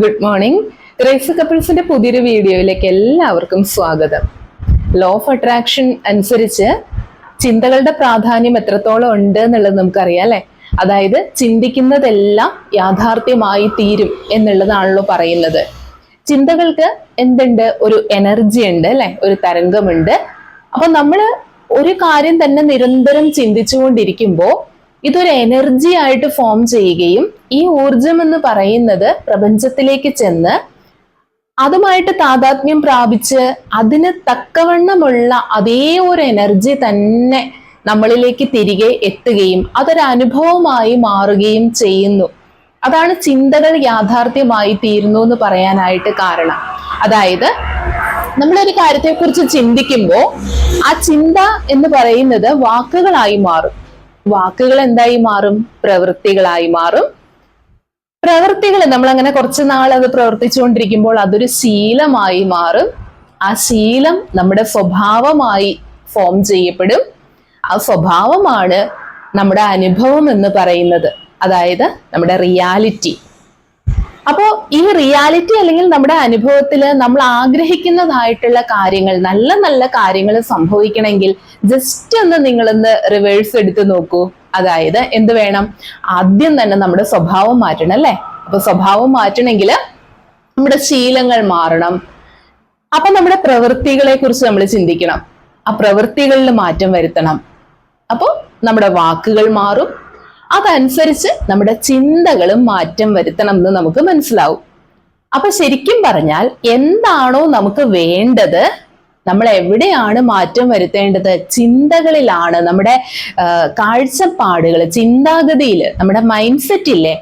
Good morning grace കപ്പിൾസിന്റെ പുതിയൊരു വീഡിയോയിലേക്ക് എല്ലാവർക്കും സ്വാഗതം. ലോ ഓഫ് അട്രാക്ഷൻ അനുസരിച്ച് ചിന്തകളുടെ പ്രാധാന്യം എത്രത്തോളം ഉണ്ട് എന്നുള്ളത് നമുക്കറിയാം അല്ലെ? അതായത് ചിന്തിക്കുന്നതെല്ലാം യാഥാർത്ഥ്യമായി തീരും എന്നുള്ളതാണല്ലോ പറയുന്നത്. ചിന്തകൾക്ക് എന്തുണ്ട്? ഒരു എനർജി ഉണ്ട് അല്ലെ? ഒരു തരംഗമുണ്ട്. അപ്പൊ നമ്മൾ ഒരു കാര്യം തന്നെ നിരന്തരം ചിന്തിച്ചുകൊണ്ടിരിക്കുമ്പോൾ ഇതൊരു എനർജി ആയിട്ട് ഫോം ചെയ്യുകയും ഈ ഊർജം എന്ന് പറയുന്നത് പ്രപഞ്ചത്തിലേക്ക് ചെന്ന് അതുമായിട്ട് താതാത്മ്യം പ്രാപിച്ച് അതിന് തക്കവണ്ണമുള്ള അതേ ഒരു എനർജി തന്നെ നമ്മളിലേക്ക് തിരികെ എത്തുകയും അതൊരനുഭവമായി മാറുകയും ചെയ്യുന്നു. അതാണ് ചിന്തകൾ യാഥാർത്ഥ്യമായി തീരുന്നു എന്ന് പറയാനായിട്ട് കാരണം. അതായത് നമ്മളൊരു കാര്യത്തെക്കുറിച്ച് ചിന്തിക്കുമ്പോൾ ആ ചിന്ത എന്ന് പറയുന്നത് വാക്കുകളായി മാറും. വാക്കുകൾ എന്തായി മാറും? പ്രവൃത്തികളായി മാറും. പ്രവൃത്തികൾ നമ്മൾ അങ്ങനെ കുറച്ച് നാൾ അത് പ്രവർത്തിച്ചുകൊണ്ടിരിക്കുമ്പോൾ അതൊരു ശീലമായി മാറും. ആ ശീലം നമ്മുടെ സ്വഭാവമായി ഫോം ചെയ്യപ്പെടും. ആ സ്വഭാവമാണ് നമ്മുടെ അനുഭവം എന്ന് പറയുന്നത്. അതായത് നമ്മുടെ റിയാലിറ്റി അപ്പോൾ ഈ റിയാലിറ്റി അല്ലെങ്കിൽ നമ്മുടെ അനുഭവത്തിൽ നമ്മൾ ആഗ്രഹിക്കുന്നതായിട്ടുള്ള കാര്യങ്ങൾ നല്ല നല്ല കാര്യങ്ങൾ സംഭവിക്കണമെങ്കിൽ ജസ്റ്റ് ഒന്ന് നിങ്ങളൊന്ന് റിവേഴ്സ് എടുത്ത് നോക്കൂ. അതായത് എന്ത് വേണം? ആദ്യം തന്നെ നമ്മുടെ സ്വഭാവം മാറ്റണം അല്ലേ? അപ്പൊ സ്വഭാവം മാറ്റണമെങ്കിൽ നമ്മുടെ ശീലങ്ങൾ മാറണം. അപ്പൊ നമ്മുടെ പ്രവൃത്തികളെ കുറിച്ച് നമ്മൾ ചിന്തിക്കണം. ആ പ്രവൃത്തികളിൽ മാറ്റം വരുത്തണം. അപ്പോൾ നമ്മുടെ വാക്കുകൾ മാറും. അതനുസരിച്ച് നമ്മുടെ ചിന്തകളും മാറ്റം വരുത്തണം എന്ന് നമുക്ക് മനസ്സിലാവും. അപ്പൊ ശരിക്കും പറഞ്ഞാൽ എന്താണോ നമുക്ക് വേണ്ടത് നമ്മൾ എവിടെയാണ് മാറ്റം വരുത്തേണ്ടത്? ചിന്തകളിലാണ് നമ്മുടെ കാഴ്ചപ്പാടുകൾ ചിന്താഗതിയിൽ നമ്മുടെ മൈൻഡ് സെറ്റ് ഇല്ലേ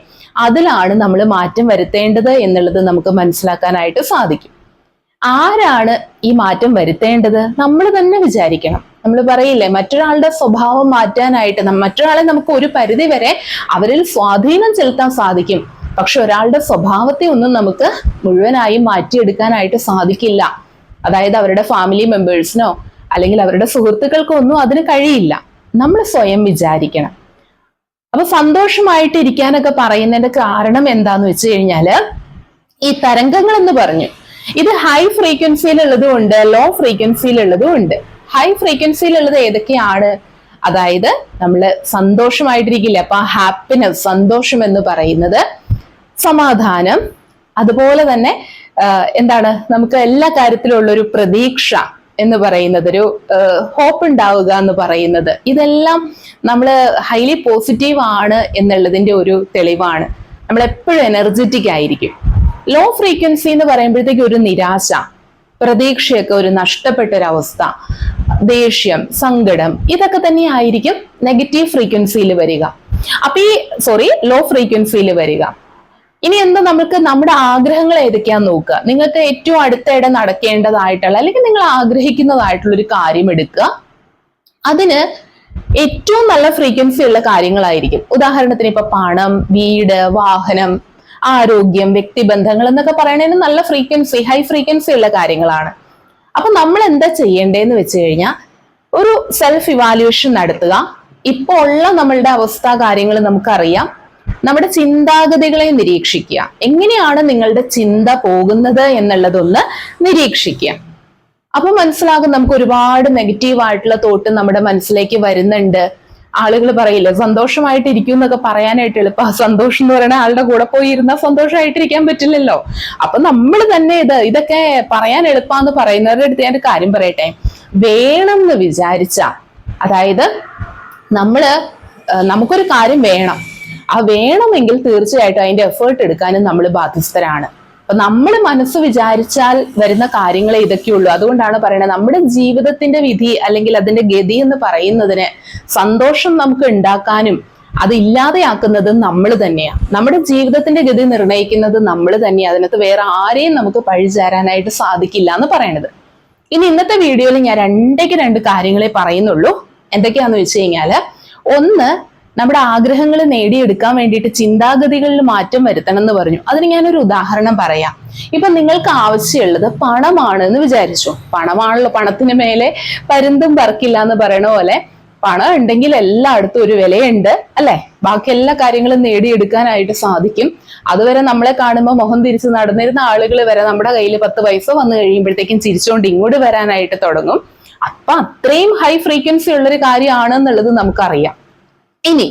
അതിലാണ് നമ്മൾ മാറ്റം വരുത്തേണ്ടത് എന്നുള്ളത് നമുക്ക് മനസ്സിലാക്കാനായിട്ട് സാധിക്കും. ആരാണ് ഈ മാറ്റം വരുത്തേണ്ടത്? നമ്മൾ തന്നെ വിചാരിക്കണം. നമ്മൾ പറയില്ലേ മറ്റൊരാളുടെ സ്വഭാവം മാറ്റാനായിട്ട് മറ്റൊരാളെ നമുക്ക് ഒരു പരിധി വരെ അവരിൽ സ്വാധീനം ചെലുത്താൻ സാധിക്കും. പക്ഷെ ഒരാളുടെ സ്വഭാവത്തെ ഒന്നും നമുക്ക് മുഴുവനായും മാറ്റിയെടുക്കാനായിട്ട് സാധിക്കില്ല. അതായത് അവരുടെ ഫാമിലി മെമ്പേഴ്സിനോ അല്ലെങ്കിൽ അവരുടെ സുഹൃത്തുക്കൾക്കോ ഒന്നും അതിന് കഴിയില്ല. നമ്മൾ സ്വയം വിചാരിക്കണം. അപ്പൊ സന്തോഷമായിട്ട് ഇരിക്കാനൊക്കെ പറയുന്നതിന്റെ കാരണം എന്താന്ന് വെച്ച് കഴിഞ്ഞാൽ ഈ തരംഗങ്ങൾ എന്ന് പറഞ്ഞു. ഇത് ഹൈ ഫ്രീക്വൻസിയിലുള്ളതും ഉണ്ട് ലോ ഫ്രീക്വൻസിയിലുള്ളതും ഉണ്ട്. ഹൈ ഫ്രീക്വൻസിയിലുള്ളത് ഏതൊക്കെയാണ്? അതായത് നമ്മൾ സന്തോഷമായിട്ടിരിക്കില്ല അപ്പൊ ഹാപ്പിനെസ് സന്തോഷം എന്ന് പറയുന്നത് സമാധാനം അതുപോലെ തന്നെ എന്താണ് നമുക്ക് എല്ലാ കാര്യത്തിലുള്ള ഒരു പ്രതീക്ഷ എന്ന് പറയുന്നത് ഒരു ഹോപ്പ് ഉണ്ടാവുക എന്ന് പറയുന്നത്. ഇതെല്ലാം നമ്മൾ ഹൈലി പോസിറ്റീവ് ആണ് എന്നുള്ളതിന്റെ ഒരു തെളിവാണ്. നമ്മൾ എപ്പോഴും എനർജറ്റിക് ആയിരിക്കും. ലോ ഫ്രീക്വൻസി എന്ന് പറയുമ്പോഴത്തേക്ക് ഒരു നിരാശ പ്രതീക്ഷയൊക്കെ ഒരു നഷ്ടപ്പെട്ട ഒരവസ്ഥ ദേഷ്യം സങ്കടം ഇതൊക്കെ തന്നെ ആയിരിക്കും നെഗറ്റീവ് ഫ്രീക്വൻസിയിൽ വരിക. അപ്പൊ ഈ സോറി ലോ ഫ്രീക്വൻസിയിൽ വരിക. ഇനി എന്താ നമുക്ക് നമ്മുടെ ആഗ്രഹങ്ങൾ ഏതൊക്കെയാന്ന് നോക്കുക. നിങ്ങൾക്ക് ഏറ്റവും അടുത്തിടെ നടക്കേണ്ടതായിട്ടുള്ള അല്ലെങ്കിൽ നിങ്ങൾ ആഗ്രഹിക്കുന്നതായിട്ടുള്ള ഒരു കാര്യം എടുക്കുക. അതിന് ഏറ്റവും നല്ല ഫ്രീക്വൻസി ഉള്ള കാര്യങ്ങളായിരിക്കും. ഉദാഹരണത്തിന് ഇപ്പൊ പണം വീട് വാഹനം ആരോഗ്യം വ്യക്തിബന്ധങ്ങൾ എന്നൊക്കെ പറയണതിന് നല്ല ഫ്രീക്വൻസി ഹൈ ഫ്രീക്വൻസി ഉള്ള കാര്യങ്ങളാണ്. അപ്പൊ നമ്മൾ എന്താ ചെയ്യേണ്ടതെന്ന് വെച്ച് കഴിഞ്ഞാൽ ഒരു സെൽഫ് ഇവാലുവേഷൻ നടത്തുക. ഇപ്പോൾ ഉള്ള നമ്മളുടെ അവസ്ഥ കാര്യങ്ങൾ നമുക്കറിയാം. നമ്മുടെ ചിന്താഗതികളെ നിരീക്ഷിക്കുക. എങ്ങനെയാണ് നിങ്ങളുടെ ചിന്ത പോകുന്നത് എന്നുള്ളതൊന്ന് നിരീക്ഷിക്കുക. അപ്പൊ മനസ്സിലാകും നമുക്ക് ഒരുപാട് നെഗറ്റീവ് ആയിട്ടുള്ള തോട്ട് നമ്മുടെ മനസ്സിലേക്ക് വരുന്നുണ്ട്. ആളുകൾ പറയില്ല സന്തോഷമായിട്ട് ഇരിക്കും എന്നൊക്കെ പറയാനായിട്ട് എളുപ്പം. സന്തോഷം എന്ന് പറയുന്ന ആളുടെ കൂടെ പോയി ഇരുന്നാൽ സന്തോഷമായിട്ടിരിക്കാൻ പറ്റില്ലല്ലോ. അപ്പൊ നമ്മൾ തന്നെ ഇത് ഇതൊക്കെ പറയാൻ എളുപ്പാന്ന് പറയുന്നവരുടെ അടുത്ത് ഞാൻ കാര്യം പറയട്ടെ. വേണം എന്ന് വിചാരിച്ച അതായത് നമ്മൾ നമുക്കൊരു കാര്യം വേണം. ആ വേണമെങ്കിൽ തീർച്ചയായിട്ടും അതിന്റെ എഫേർട്ട് എടുക്കാനും നമ്മൾ ബാധ്യസ്ഥരാണ്. അപ്പൊ നമ്മൾ മനസ്സ് വിചാരിച്ചാൽ വരുന്ന കാര്യങ്ങളെ ഇതൊക്കെയുള്ളൂ. അതുകൊണ്ടാണ് പറയുന്നത് നമ്മുടെ ജീവിതത്തിന്റെ വിധി അല്ലെങ്കിൽ അതിന്റെ ഗതി എന്ന് പറയുന്നതിന് സന്തോഷം നമുക്ക് ഉണ്ടാക്കാനും അത് ഇല്ലാതെയാക്കുന്നത് നമ്മൾ തന്നെയാണ് നമ്മുടെ ജീവിതത്തിന്റെ ഗതി നിർണയിക്കുന്നത് നമ്മൾ തന്നെയാണ് അതിനകത്ത് വേറെ ആരെയും നമുക്ക് പഴിചേരാനായിട്ട് സാധിക്കില്ല എന്ന് പറയണത്. ഇനി ഇന്നത്തെ വീഡിയോയിൽ ഞാൻ രണ്ടേക്ക് രണ്ട് കാര്യങ്ങളെ പറയുന്നുള്ളൂ. എന്തൊക്കെയാന്ന് വെച്ച് ഒന്ന് നമ്മുടെ ആഗ്രഹങ്ങൾ നേടിയെടുക്കാൻ വേണ്ടിയിട്ട് ചിന്താഗതികളിൽ മാറ്റം വരുത്തണം എന്ന് പറഞ്ഞു. അതിന് ഞാനൊരു ഉദാഹരണം പറയാം. ഇപ്പൊ നിങ്ങൾക്ക് ആവശ്യമുള്ളത് പണമാണ് എന്ന് വിചാരിച്ചു. പണമാണല്ലോ പണത്തിന് മേലെ പരുന്തും പറക്കില്ല എന്ന് പറയണ പോലെ പണം ഉണ്ടെങ്കിൽ എല്ലായിടത്തും ഒരു വിലയുണ്ട് അല്ലെ? ബാക്കി എല്ലാ കാര്യങ്ങളും നേടിയെടുക്കാനായിട്ട് സാധിക്കും. അതുവരെ നമ്മളെ കാണുമ്പോൾ മുഖം തിരിച്ച് നടന്നിരുന്ന ആളുകൾ വരെ നമ്മുടെ കയ്യിൽ പത്ത് പൈസ വന്നു കഴിയുമ്പോഴത്തേക്കും ചിരിച്ചുകൊണ്ട് ഇങ്ങോട്ട് വരാനായിട്ട് തുടങ്ങും. അപ്പൊ അത്രയും ഹൈ ഫ്രീക്വൻസി ഉള്ളൊരു കാര്യമാണെന്നുള്ളത് നമുക്കറിയാം. ഇനി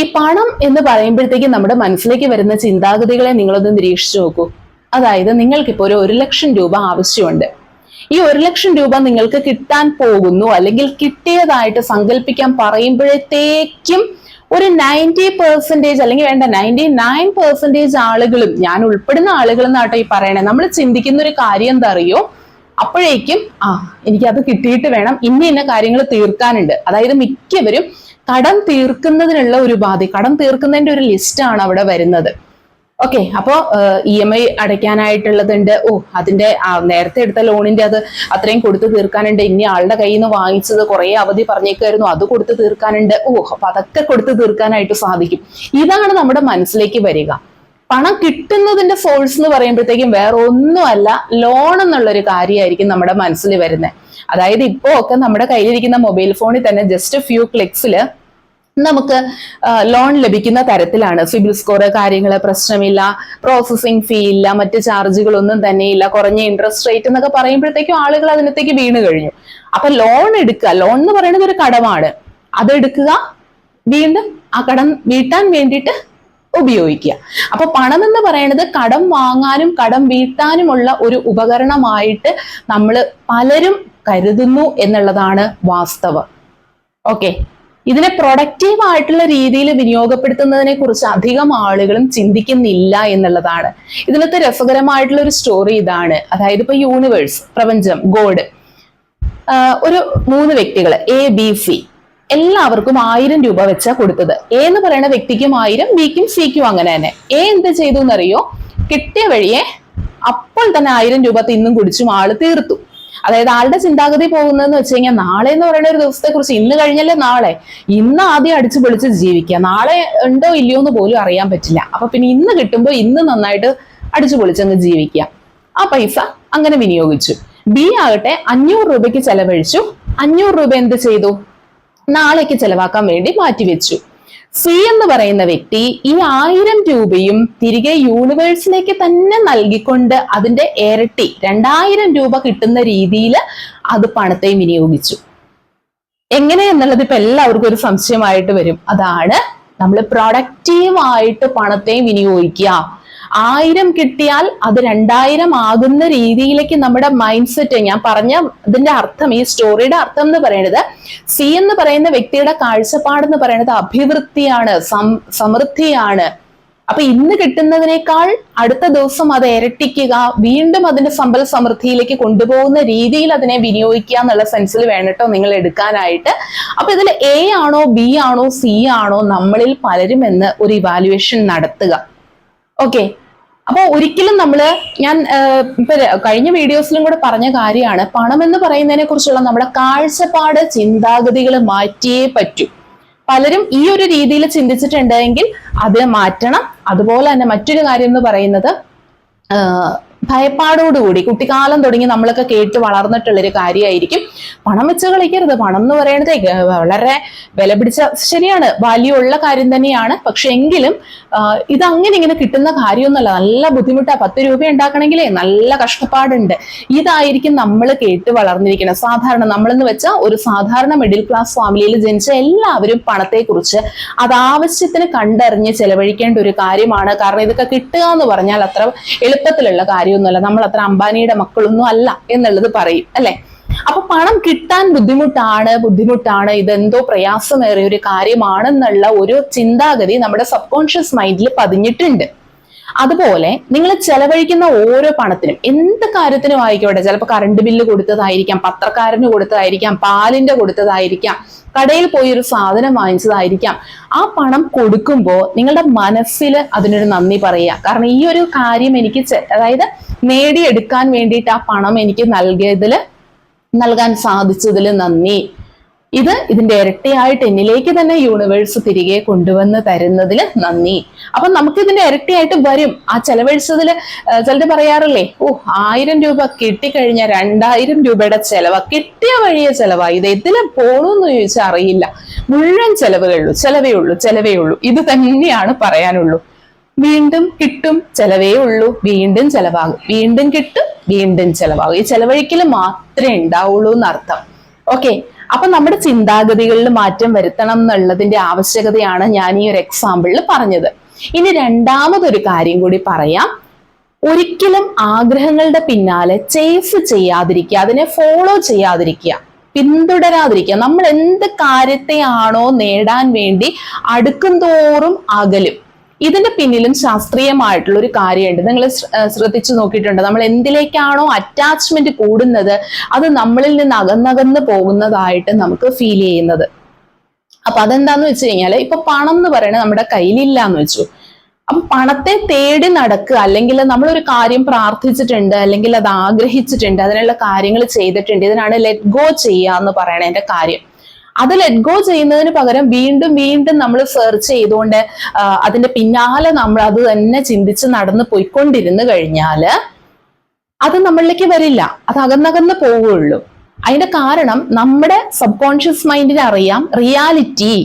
ഈ പണം എന്ന് പറയുമ്പോഴത്തേക്കും നമ്മുടെ മനസ്സിലേക്ക് വരുന്ന ചിന്താഗതികളെ നിങ്ങളൊന്ന് നിരീക്ഷിച്ചു നോക്കൂ. അതായത് നിങ്ങൾക്കിപ്പോൾ ഒരു ഒരു ലക്ഷം രൂപ ആവശ്യമുണ്ട്. ഈ ഒരു ലക്ഷം രൂപ നിങ്ങൾക്ക് കിട്ടാൻ പോകുന്നു അല്ലെങ്കിൽ കിട്ടിയതായിട്ട് സങ്കല്പിക്കാൻ പറയുമ്പോഴത്തേക്കും ഒരു നയന്റി പെർസെന്റേജ് അല്ലെങ്കിൽ വേണ്ട നയന്റി നയൻ പെർസെന്റേജ് ആളുകളും ഞാൻ ഉൾപ്പെടുന്ന ആളുകൾ എന്നാട്ടോ ഈ പറയണേ. നമ്മൾ ചിന്തിക്കുന്ന ഒരു കാര്യം എന്താ അറിയോ? അപ്പോഴേക്കും ആ എനിക്കത് കിട്ടിയിട്ട് വേണം ഇന്ന ഇന്ന കാര്യങ്ങൾ തീർക്കാനുണ്ട്. അതായത് മിക്കവരും കടം തീർക്കുന്നതിനുള്ള ഒരു ഉപാധി കടം തീർക്കുന്നതിന്റെ ഒരു ലിസ്റ്റാണ് അവിടെ വരുന്നത്. ഓക്കെ അപ്പോ ഇ എം ഐ അടയ്ക്കാനായിട്ടുള്ളതുണ്ട്. ഓ അതിന്റെ നേരത്തെ എടുത്ത ലോണിന്റെ അത് അത്രയും കൊടുത്തു തീർക്കാനുണ്ട്. ഇനി ആളുടെ കയ്യിൽ നിന്ന് വാങ്ങിച്ചത് കുറെ അവധി പറഞ്ഞേക്കായിരുന്നു. അത് കൊടുത്തു തീർക്കാനുണ്ട്. ഓ അപ്പൊ അതൊക്കെ കൊടുത്തു തീർക്കാനായിട്ട് സാധിക്കും. ഇതാണ് നമ്മുടെ മനസ്സിലേക്ക് വരിക. പണം കിട്ടുന്നതിന്റെ സോഴ്സ് എന്ന് പറയുമ്പോഴത്തേക്കും വേറെ ഒന്നുമല്ല ലോൺ എന്നുള്ളൊരു കാര്യമായിരിക്കും നമ്മുടെ മനസ്സിൽ വരുന്നത്. അതായത് ഇപ്പോ ഒക്കെ നമ്മുടെ കയ്യിലിരിക്കുന്ന മൊബൈൽ ഫോണിൽ തന്നെ ജസ്റ്റ് ഫ്യൂ ക്ലിക്സിൽ നമുക്ക് ലോൺ ലഭിക്കുന്ന തരത്തിലാണ്. സിബിൽ സ്കോർ കാര്യങ്ങൾ പ്രശ്നമില്ല പ്രോസസ്സിംഗ് ഫീ ഇല്ല മറ്റ് ചാർജുകളൊന്നും തന്നെ ഇല്ല കുറഞ്ഞ ഇൻട്രസ്റ്റ് റേറ്റ് എന്നൊക്കെ പറയുമ്പോഴത്തേക്കും ആളുകൾ അതിനത്തേക്ക് വീണ് കഴിഞ്ഞു. അപ്പൊ ലോൺ എടുക്കുക ലോൺ എന്ന് പറയുന്നത് ഒരു കടമാണ്. അതെടുക്കുക വീണ്ടും ആ കടം വീട്ടാൻ വേണ്ടിയിട്ട് ഉപയോഗിക്കുക. അപ്പൊ പണം എന്ന് പറയുന്നത് കടം വാങ്ങാനും കടം വീട്ടാനുമുള്ള ഒരു ഉപകരണമായിട്ട് നമ്മൾ പലരും കരുതുന്നു എന്നുള്ളതാണ് വാസ്തവം. ഓക്കെ ഇതിനെ പ്രൊഡക്റ്റീവ് ആയിട്ടുള്ള രീതിയിൽ വിനിയോഗപ്പെടുത്തുന്നതിനെ കുറിച്ച് അധികം ആളുകളും ചിന്തിക്കുന്നില്ല എന്നുള്ളതാണ്. ഇതിനകത്ത് രസകരമായിട്ടുള്ള ഒരു സ്റ്റോറി ഇതാണ്. അതായത് ഇപ്പൊ യൂണിവേഴ്സ് പ്രപഞ്ചം ഗോഡ് ഒരു മൂന്ന് വ്യക്തികൾ എ ബി സി എല്ലാവർക്കും ആയിരം രൂപ വെച്ചാ കൊടുത്തത്. എ എന്ന് പറയുന്ന വ്യക്തിക്കും ആയിരം ബിക്കും സിക്കും അങ്ങനെ തന്നെ. എ എന്ത് ചെയ്തു എന്നറിയോ? കിട്ടിയ വഴിയെ അപ്പോൾ തന്നെ ആയിരം രൂപ തിന്നും കുടിച്ചും ആൾ തീർത്തു. അതായത് ആളുടെ ചിന്താഗതി പോകുന്നതെന്ന് വെച്ച് കഴിഞ്ഞാൽ നാളെ എന്ന് പറയുന്ന ഒരു ദിവസത്തെ കുറിച്ച് ഇന്ന് കഴിഞ്ഞല്ലേ നാളെ. ഇന്ന് ആദ്യം അടിച്ചു പൊളിച്ച് ജീവിക്കുക. നാളെ ഉണ്ടോ ഇല്ലയോ എന്ന് പോലും അറിയാൻ പറ്റില്ല. അപ്പൊ പിന്നെ ഇന്ന് കിട്ടുമ്പോൾ ഇന്ന് നന്നായിട്ട് അടിച്ചു പൊളിച്ചങ്ങ് ജീവിക്കുക. ആ പൈസ അങ്ങനെ വിനിയോഗിച്ചു. ബി ആകട്ടെ അഞ്ഞൂറ് രൂപയ്ക്ക് ചെലവഴിച്ചു. അഞ്ഞൂറ് രൂപ എന്ത് ചെയ്തു? നാളേക്ക് ചെലവാക്കാൻ വേണ്ടി മാറ്റിവെച്ചു. സി എന്ന് പറയുന്ന വ്യക്തി ഈ ആയിരം രൂപയും തിരികെ യൂണിവേഴ്സിലേക്ക് തന്നെ നൽകിക്കൊണ്ട് അതിന്റെ ഇരട്ടി രണ്ടായിരം രൂപ കിട്ടുന്ന രീതിയിൽ അത് പണത്തെ വിനിയോഗിച്ചു. എങ്ങനെ എന്നുള്ളത് ഇപ്പൊ എല്ലാവർക്കും ഒരു സംശയമായിട്ട് വരും. അതാണ് നമ്മൾ പ്രൊഡക്റ്റീവ് ആയിട്ട് പണത്തെ വിനിയോഗിക്കുക. ആയിരം കിട്ടിയാൽ അത് രണ്ടായിരം ആകുന്ന രീതിയിലേക്ക് നമ്മുടെ മൈൻഡ് സെറ്റ് ഞാൻ പറഞ്ഞ ഇതിന്റെ അർത്ഥം ഈ സ്റ്റോറിയുടെ അർത്ഥം എന്ന് പറയുന്നത് സി എന്ന് പറയുന്ന വ്യക്തിയുടെ കാഴ്ചപ്പാട് എന്ന് പറയുന്നത് അഭിവൃദ്ധിയാണ് സമൃദ്ധിയാണ്. അപ്പൊ ഇന്ന് കിട്ടുന്നതിനേക്കാൾ അടുത്ത ദിവസം അത് ഇരട്ടിക്കുക വീണ്ടും അതിന്റെ സമ്പൽ സമൃദ്ധിയിലേക്ക് കൊണ്ടുപോകുന്ന രീതിയിൽ അതിനെ വിനിയോഗിക്കുക എന്നുള്ള സെൻസിൽ വേണട്ടോ നിങ്ങൾ എടുക്കാനായിട്ട്. അപ്പൊ ഇതിൽ എ ആണോ ബി ആണോ സി ആണോ നമ്മളിൽ പലരും എന്ന് ഒരു ഇവാലുവേഷൻ നടത്തുക. ഓക്കെ അപ്പൊ ഒരിക്കലും നമ്മൾ ഞാൻ ഇപ്പൊ കഴിഞ്ഞ വീഡിയോസിലും കൂടെ പറഞ്ഞ കാര്യമാണ് പണം എന്ന് പറയുന്നതിനെ കുറിച്ചുള്ള നമ്മുടെ കാഴ്ചപ്പാട് ചിന്താഗതികൾ മാറ്റിയേ പറ്റൂ. പലരും ഈ ഒരു രീതിയിൽ ചിന്തിച്ചിട്ടുണ്ടെങ്കിൽ അത് മാറ്റണം. അതുപോലെ തന്നെ മറ്റൊരു കാര്യം എന്ന് പറയുന്നത് ഭയപ്പാടോടുകൂടി കുട്ടിക്കാലം തുടങ്ങി നമ്മളൊക്കെ കേട്ട് വളർന്നിട്ടുള്ളൊരു കാര്യമായിരിക്കും. പണം വെച്ച് കളിക്കരുത്. പണം എന്ന് പറയുന്നത് വളരെ വില പിടിച്ച ശരിയാണ്. വാല്യൂ ഉള്ള കാര്യം തന്നെയാണ്. പക്ഷെ എങ്കിലും ഇത് അങ്ങനെ ഇങ്ങനെ കിട്ടുന്ന കാര്യമൊന്നുമല്ല. നല്ല ബുദ്ധിമുട്ടാണ് പത്ത് രൂപ ഉണ്ടാക്കണമെങ്കിലേ നല്ല കഷ്ടപ്പാടുണ്ട്. ഇതായിരിക്കും നമ്മൾ കേട്ട് വളർന്നിരിക്കുന്നത്. സാധാരണ നമ്മളെന്ന് വെച്ചാൽ ഒരു സാധാരണ മിഡിൽ ക്ലാസ് ഫാമിലിയിൽ ജനിച്ച എല്ലാവരും പണത്തെക്കുറിച്ച് അത് ആവശ്യത്തിന് കണ്ടറിഞ്ഞ് ചെലവഴിക്കേണ്ട ഒരു കാര്യമാണ്. കാരണം ഇതൊക്കെ കിട്ടുക എന്ന് പറഞ്ഞാൽ അത്ര എളുപ്പത്തിലുള്ള കാര്യമൊന്നുമല്ല നമ്മൾ അത്ര അംബാനിയുടെ മക്കളൊന്നും അല്ല എന്നുള്ളത് പറയും അല്ലെ? അപ്പൊ പണം കിട്ടാൻ ബുദ്ധിമുട്ടാണ് ബുദ്ധിമുട്ടാണ് ഇതെന്തോ പ്രയാസമേറിയ ഒരു കാര്യമാണെന്നുള്ള ഒരു ചിന്താഗതി നമ്മുടെ സബ് കോൺഷ്യസ് മൈൻഡിൽ പതിഞ്ഞിട്ടുണ്ട്. അതുപോലെ നിങ്ങൾ ചെലവഴിക്കുന്ന ഓരോ പണത്തിനും എന്ത് കാര്യത്തിനും ആയിക്കോട്ടെ ചിലപ്പോൾ കറണ്ട് ബില്ല് കൊടുത്തതായിരിക്കാം പത്രക്കാരന് കൊടുത്തതായിരിക്കാം പാലിന്റെ കൊടുത്തതായിരിക്കാം കടയിൽ പോയി ഒരു സാധനം വാങ്ങിച്ചതായിരിക്കാം. ആ പണം കൊടുക്കുമ്പോൾ നിങ്ങളുടെ മനസ്സിൽ അതിനൊരു നന്ദി പറയുക. കാരണം ഈ ഒരു കാര്യം എനിക്ക് അതായത് നേടിയെടുക്കാൻ വേണ്ടിയിട്ട് ആ പണം എനിക്ക് നൽകിയതിൽ നൽകാൻ സാധിച്ചതിൽ നന്ദി. ഇത് ഇതിന്റെ ഇരട്ടിയായിട്ട് എന്നിലേക്ക് തന്നെ യൂണിവേഴ്സ് തിരികെ കൊണ്ടുവന്ന് തരുന്നതിൽ നന്ദി. അപ്പൊ നമുക്ക് ഇതിന്റെ ഇരട്ടിയായിട്ട് വരും. ആ ചെലവഴിച്ചതിൽ ചിലത് പറയാറില്ലേ ഓ ആയിരം രൂപ കിട്ടിക്കഴിഞ്ഞാൽ രണ്ടായിരം രൂപയുടെ ചെലവ. കിട്ടിയ വഴിയ ചെലവായി ഇത് ഇതിലെ പോണെന്ന് ചോദിച്ചാൽ അറിയില്ല. മുഴുവൻ ചെലവേ ഉള്ളൂ. ചെലവേ ഉള്ളൂ ചെലവേ ഉള്ളൂ. ഇത് തന്നെയാണ് പറയാനുള്ളൂ. വീണ്ടും കിട്ടും ചെലവേ ഉള്ളൂ വീണ്ടും ചെലവാകും. വീണ്ടും കിട്ടും വീണ്ടും ചെലവാകും. ഈ ചെലവഴിക്കൽ മാത്രമേ ഉണ്ടാവുള്ളൂ എന്നർത്ഥം. ഓക്കെ. അപ്പൊ നമ്മുടെ ചിന്താഗതികളിൽ മാറ്റം വരുത്തണം എന്നുള്ളതിന്റെ ആവശ്യകതയാണ് ഞാൻ ഈ ഒരു എക്സാമ്പിളിൽ പറഞ്ഞത്. ഇനി രണ്ടാമതൊരു കാര്യം കൂടി പറയാം. ഒരിക്കലും ആഗ്രഹങ്ങളുടെ പിന്നാലെ ചേസ് ചെയ്യാതിരിക്കുക അതിനെ ഫോളോ ചെയ്യാതിരിക്കുക പിന്തുടരാതിരിക്കുക. നമ്മൾ എന്ത് കാര്യത്തെയാണോ നേടാൻ വേണ്ടി അടുക്കും തോറും അകലും. ഇതിന്റെ പിന്നിലും ശാസ്ത്രീയമായിട്ടുള്ള ഒരു കാര്യമുണ്ട്. നിങ്ങൾ ശ്രദ്ധിച്ചു നോക്കിയിട്ടുണ്ട്. നമ്മൾ എന്തിലേക്കാണോ അറ്റാച്ച്മെന്റ് കൂടുന്നത് അത് നമ്മളിൽ നിന്ന് അകന്നകന്ന് പോകുന്നതായിട്ട് നമുക്ക് ഫീൽ ചെയ്യുന്നത്. അപ്പൊ അതെന്താന്ന് വെച്ച് കഴിഞ്ഞാൽ ഇപ്പൊ പണം എന്ന് പറയുന്നത് നമ്മുടെ കയ്യിലില്ല എന്ന് വെച്ചു. അപ്പൊ പണത്തെ തേടി നടക്കുക അല്ലെങ്കിൽ നമ്മളൊരു കാര്യം പ്രാർത്ഥിച്ചിട്ടുണ്ട് അല്ലെങ്കിൽ അത് ആഗ്രഹിച്ചിട്ടുണ്ട് അതിനുള്ള കാര്യങ്ങൾ ചെയ്തിട്ടുണ്ട് ഇതിനാണ് ലെറ്റ് ഗോ ചെയ്യുക എന്ന് പറയണതിന്റെ കാര്യം. അത് ലെറ്റ് ഗോ ചെയ്യുന്നതിന് പകരം വീണ്ടും വീണ്ടും നമ്മൾ സെർച്ച് ചെയ്തുകൊണ്ട് അതിന്റെ പിന്നാലെ നമ്മൾ അത് തന്നെ ചിന്തിച്ച് നടന്ന് പോയിക്കൊണ്ടിരുന്നു കഴിഞ്ഞാൽ അത് നമ്മളിലേക്ക് വരില്ല. അത് അകന്നകന്ന് പോവുകയുള്ളൂ. അതിന്റെ കാരണം നമ്മുടെ സബ് കോൺഷ്യസ് മൈൻഡിന് അറിയാം റിയാലിറ്റി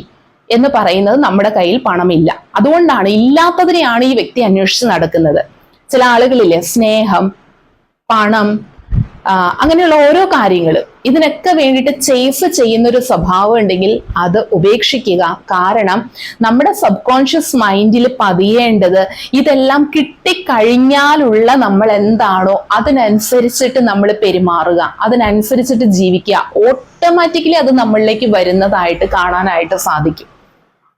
എന്ന് പറയുന്നത് നമ്മുടെ കയ്യിൽ പണമില്ല. അതുകൊണ്ടാണ് ഇല്ലാത്തതിനെയാണ് ഈ വ്യക്തി അന്വേഷിച്ച് നടക്കുന്നത്. ചില ആളുകളില്ലേ സ്നേഹം പണം അങ്ങനെയുള്ള ഓരോ കാര്യങ്ങൾ ഇതിനൊക്കെ വേണ്ടിയിട്ട് ചേസ് ചെയ്യുന്ന ഒരു സ്വഭാവം ഉണ്ടെങ്കിൽ അത് ഉപേക്ഷിക്കുക. കാരണം നമ്മുടെ സബ് കോൺഷ്യസ് മൈൻഡിൽ പതിയേണ്ടത് ഇതെല്ലാം കിട്ടിക്കഴിഞ്ഞാലുള്ള നമ്മൾ എന്താണോ അതിനനുസരിച്ചിട്ട് നമ്മൾ പെരുമാറുക. അതിനനുസരിച്ചിട്ട് ജീവിക്കുക. ഓട്ടോമാറ്റിക്കലി അത് നമ്മളിലേക്ക് വരുന്നതായിട്ട് കാണാനായിട്ട് സാധിക്കും.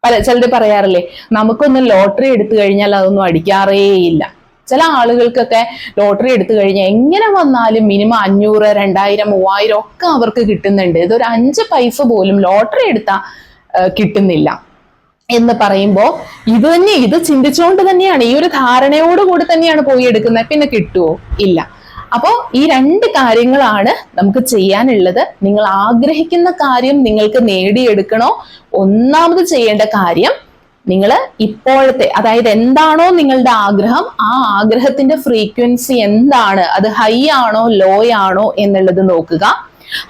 പല ചിലർ പറയാറില്ലേ നമുക്കൊന്ന് ലോട്ടറി എടുത്തു കഴിഞ്ഞാൽ അതൊന്നും അടിക്കാറേയില്ല. ചില ആളുകൾക്കൊക്കെ ലോട്ടറി എടുത്തു കഴിഞ്ഞാൽ എങ്ങനെ വന്നാലും മിനിമം അഞ്ഞൂറ് രണ്ടായിരം മൂവായിരം ഒക്കെ അവർക്ക് കിട്ടുന്നുണ്ട്. ഇതൊരു അഞ്ച് പൈസ പോലും ലോട്ടറി എടുത്താൽ കിട്ടുന്നില്ല. എന്ന് പറയുമ്പോൾ ഇത് തന്നെ ഇത് ചിന്തിച്ചുകൊണ്ട് തന്നെയാണ് ഈ ഒരു ധാരണയോട് കൂടി തന്നെയാണ് പോയി എടുക്കുന്നത്. പിന്നെ കിട്ടുമോ ഇല്ല. അപ്പോ ഈ രണ്ട് കാര്യങ്ങളാണ് നമുക്ക് ചെയ്യാനുള്ളത്. നിങ്ങൾ ആഗ്രഹിക്കുന്ന കാര്യം നിങ്ങൾക്ക് നേടിയെടുക്കണോ? ഒന്നാമത് ചെയ്യേണ്ട കാര്യം നിങ്ങൾ ഇപ്പോഴത്തെ അതായത് എന്താണോ നിങ്ങളുടെ ആഗ്രഹം ആ ആഗ്രഹത്തിന്റെ ഫ്രീക്വൻസി എന്താണ്? അത് ഹൈ ആണോ ലോ ആണോ എന്നുള്ളത് നോക്കുക.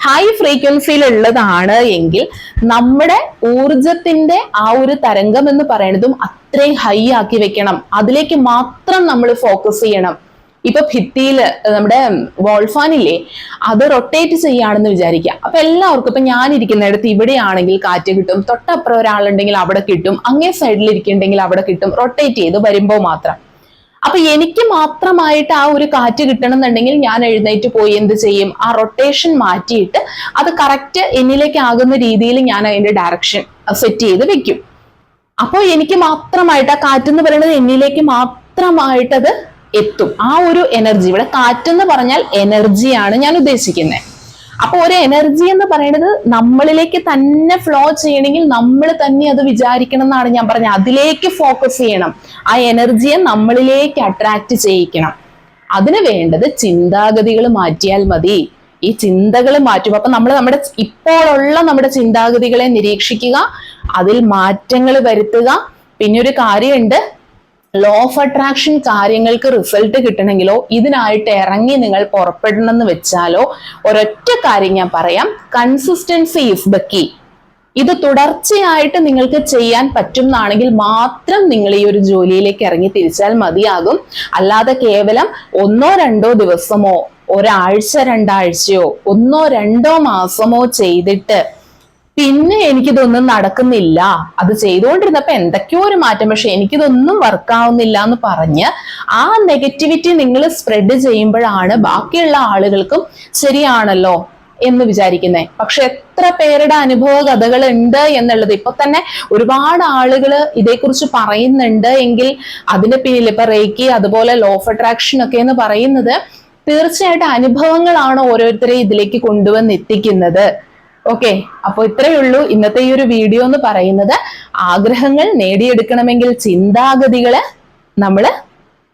ഹൈ ഫ്രീക്വൻസിയിൽ ഉള്ളതാണ് എങ്കിൽ നമ്മുടെ ഊർജത്തിന്റെ ആ ഒരു തരംഗം എന്ന് പറയുന്നതും അത്രയും ഹൈ ആക്കി വെക്കണം. അതിലേക്ക് മാത്രം നമ്മൾ ഫോക്കസ് ചെയ്യണം. ഇപ്പൊ ഭിത്തിയിൽ നമ്മുടെ വോൾഫാനില്ലേ അത് റൊട്ടേറ്റ് ചെയ്യാണെന്ന് വിചാരിക്കുക അപ്പൊ എല്ലാവർക്കും ഇപ്പൊ ഞാൻ ഇരിക്കുന്നിടത്ത് ഇവിടെയാണെങ്കിൽ കാറ്റ് കിട്ടും തൊട്ടപ്പുറം ഒരാളുണ്ടെങ്കിൽ അവിടെ കിട്ടും അങ്ങേ സൈഡിൽ ഇരിക്കുന്നുണ്ടെങ്കിൽ അവിടെ കിട്ടും റൊട്ടേറ്റ് ചെയ്ത് വരുമ്പോൾ മാത്രം. അപ്പൊ എനിക്ക് മാത്രമായിട്ട് ആ ഒരു കാറ്റ് കിട്ടണം എന്നുണ്ടെങ്കിൽ ഞാൻ എഴുന്നേറ്റ് പോയി എന്ത് ചെയ്യും? ആ റൊട്ടേഷൻ മാറ്റിയിട്ട് അത് കറക്റ്റ് എന്നിലേക്ക് ആകുന്ന രീതിയിൽ ഞാൻ അതിന്റെ ഡയറക്ഷൻ സെറ്റ് ചെയ്ത് വെക്കും. അപ്പോൾ എനിക്ക് മാത്രമായിട്ട് ആ കാറ്റ് എന്ന് പറയുന്നത് എന്നിലേക്ക് മാത്രമായിട്ടത് എത്തും. ആ ഒരു എനർജി ഇവിടെ കാറ്റെന്ന് പറഞ്ഞാൽ എനർജിയാണ് ഞാൻ ഉദ്ദേശിക്കുന്നത് അപ്പൊ ഒരു എനർജി എന്ന് പറയുന്നത് നമ്മളിലേക്ക് തന്നെ ഫ്ലോ ചെയ്യണമെങ്കിൽ നമ്മൾ തന്നെ അത് വിചാരിക്കണം എന്നാണ് ഞാൻ പറഞ്ഞത്. അതിലേക്ക് ഫോക്കസ് ചെയ്യണം. ആ എനർജിയെ നമ്മളിലേക്ക് അട്രാക്ട് ചെയ്യിക്കണം. അതിന് വേണ്ടത് ചിന്താഗതികൾ മാറ്റിയാൽ മതി. ഈ ചിന്തകൾ മാറ്റും. അപ്പൊ നമ്മൾ നമ്മുടെ ഇപ്പോഴുള്ള നമ്മുടെ ചിന്താഗതികളെ നിരീക്ഷിക്കുക അതിൽ മാറ്റങ്ങൾ വരുത്തുക. പിന്നെ ഒരു കാര്യമുണ്ട് ലോ ഓഫ് അട്രാക്ഷൻ കാര്യങ്ങൾക്ക് റിസൾട്ട് കിട്ടണമെങ്കിലോ ഇതിനായിട്ട് ഇറങ്ങി നിങ്ങൾ പുറപ്പെടണമെന്ന് വെച്ചാലോ ഒരൊറ്റ കാര്യം ഞാൻ പറയാം. കൺസിസ്റ്റൻസി ഇസ് ദ കീ ഇത് തുടർച്ചയായിട്ട് നിങ്ങൾക്ക് ചെയ്യാൻ പറ്റും എന്നാണെങ്കിൽ മാത്രം നിങ്ങൾ ഈ ഒരു ജോലിയിലേക്ക് ഇറങ്ങി തിരിച്ചാൽ മതിയാകും. അല്ലാതെ കേവലം ഒന്നോ രണ്ടോ ദിവസമോ ഒരാഴ്ച രണ്ടാഴ്ചയോ ഒന്നോ രണ്ടോ മാസമോ ചെയ്തിട്ട് പിന്നെ എനിക്കിതൊന്നും നടക്കുന്നില്ല. അത് ചെയ്തുകൊണ്ടിരുന്നപ്പോ എന്തൊക്കെയോ ഒരു മാറ്റം. പക്ഷെ എനിക്കിതൊന്നും വർക്കാവുന്നില്ല എന്ന് പറഞ്ഞ് ആ നെഗറ്റിവിറ്റി നിങ്ങൾ സ്പ്രെഡ് ചെയ്യുമ്പോഴാണ് ബാക്കിയുള്ള ആളുകൾക്കും ശരിയാണല്ലോ എന്ന് വിചാരിക്കുന്നത് പക്ഷെ എത്ര പേരുടെ അനുഭവ കഥകൾ ഉണ്ട് എന്നുള്ളത് ഇപ്പൊ തന്നെ ഒരുപാട് ആളുകൾ ഇതേക്കുറിച്ച് പറയുന്നുണ്ട് എങ്കിൽ അതിന് പിന്നിൽ ഇപ്പൊ റേക്കി അതുപോലെ ലോ ഓഫ് അട്രാക്ഷൻ ഒക്കെ എന്ന് പറയുന്നത് തീർച്ചയായിട്ടും അനുഭവങ്ങളാണ് ഓരോരുത്തരെ ഇതിലേക്ക് കൊണ്ടുവന്ന് എത്തിക്കുന്നത്. ഓക്കെ അപ്പോൾ ഇത്രയേ ഉള്ളൂ. ഇന്നത്തെ ഈ ഒരു വീഡിയോ എന്ന് പറയുന്നത് ആഗ്രഹങ്ങൾ നേടിയെടുക്കണമെങ്കിൽ ചിന്താഗതികൾ നമ്മൾ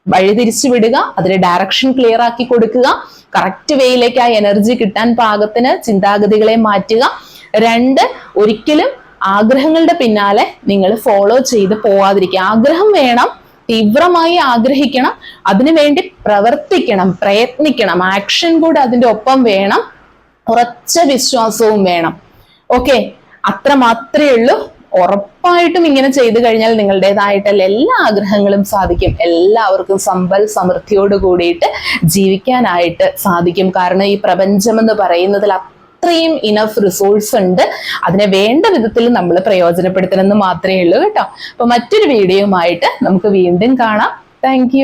വഴിതിരിച്ചു വിടുക അതിന് ഡയറക്ഷൻ ക്ലിയർ ആക്കി കൊടുക്കുക കറക്റ്റ് വേയിലേക്ക് ആ എനർജി കിട്ടാൻ പാകത്തിന് ചിന്താഗതികളെ മാറ്റുക. രണ്ട് ഒരിക്കലും ആഗ്രഹങ്ങളുടെ പിന്നാലെ നിങ്ങൾ ഫോളോ ചെയ്ത് പോവാതിരിക്കുക. ആഗ്രഹം വേണം തീവ്രമായി ആഗ്രഹിക്കണം അതിനുവേണ്ടി പ്രവർത്തിക്കണം പ്രയത്നിക്കണം ആക്ഷൻ കൂടെ അതിന്റെ ഒപ്പം വേണം. ഉറച്ച വിശ്വാസവും വേണം. ഓക്കെ അത്ര മാത്രമേ ഉള്ളൂ. ഉറപ്പായിട്ടും ഇങ്ങനെ ചെയ്തു കഴിഞ്ഞാൽ നിങ്ങളുടേതായിട്ടുള്ള എല്ലാ ആഗ്രഹങ്ങളും സാധിക്കും. എല്ലാവർക്കും സമ്പൽ സമൃദ്ധിയോട് കൂടിയിട്ട് ജീവിക്കാനായിട്ട് സാധിക്കും. കാരണം ഈ പ്രപഞ്ചം എന്ന് പറയുന്നതിൽ അത്രയും ഇനഫ് റിസോഴ്സ് ഉണ്ട്. അതിനെ വേണ്ട വിധത്തിൽ നമ്മൾ പ്രയോജനപ്പെടുത്തണമെന്ന് മാത്രമേ ഉള്ളൂ കേട്ടോ. അപ്പൊ മറ്റൊരു വീഡിയോയുമായിട്ട് നമുക്ക് വീണ്ടും കാണാം. താങ്ക്